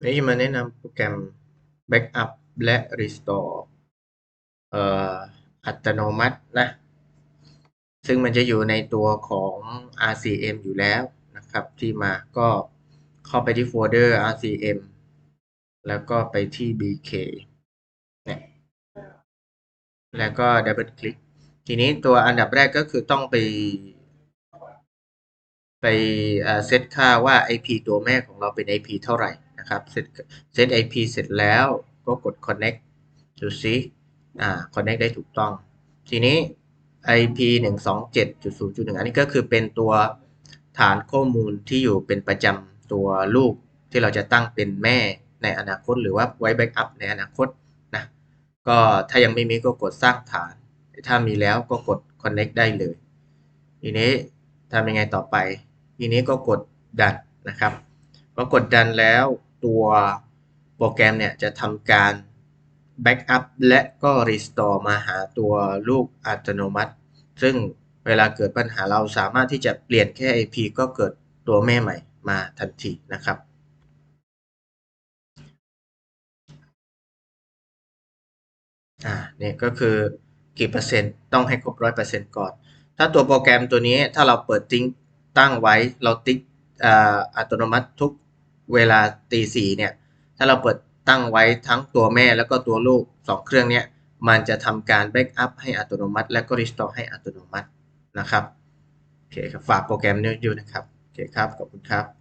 นนี้จะมาแนะนำโปรแกรม Backup และ Restore อ่ออัตโนมัตินะ ซึ่งมันจะอยู่ในตัวของ RCM อยู่แล้วนะครับ ที่มาก็เข้าไปที่โฟลเดอร์ RCM แล้วก็ไปที่ BK เนี่ยแล้วก็ดับเบิลคลิก ทีนี้ตัวอันดับแรกก็คือต้องไป ไปเซตค่าว่า IP ตัวแม่ของเราเป็น IP เท่าไหร่ นะครับเซตเซต IP เสร็จแล้วก็กด connect ดูซิอ่า connect ได้ถูกต้อง ทีนี้ IP 127.0.1 อันนี้ก็คือเป็นตัวฐานข้อมูลที่อยู่เป็นประจำตัวลูกที่เราจะตั้งเป็นแม่ในอนาคต หรือว่าไว้ backup ในอนาคตนะก็ถ้ายังไม่มีก็กดสร้างฐาน ถ้ามีแล้วก็กด connect ได้เลย ทีนี้ทำยังไงต่อไป ทีนี้ก็กดดันนะครับพอกดดันแล้ว ตัวโปรแกรมเนี่ยจะทำการ backup และก็ restore มาหาตัวลูกอัตโนมัติ ซึ่งเวลาเกิดปัญหาเราสามารถที่จะเปลี่ยนแค่ IP ก็เกิดตัวแม่ใหม่มาทันทีนะครับ อ่าเนี่ยก็คือกี่เปอร์เซ็นต์ต้องให้ครบร้อยเปอร์เซ็นต์ก่อน ถ้าตัวโปรแกรมตัวนี้ถ้าเราเปิดทิ้งตั้งไว้เราติ๊กอ่าอัตโนมัติทุก เวลาตีสี่เนี่ย ถ้าเราเปิดตั้งไว้ทั้งตัวแม่แล้วก็ตัวลูกสองเครื่องเนี่ย มันจะทำการแบ็กอัพให้อัตโนมัติ และก็รีสตอร์ให้อัตโนมัตินะครับ โอเคครับ ฝากโปรแกรมนี้อยู่นะครับ โอเคครับ ขอบคุณครับ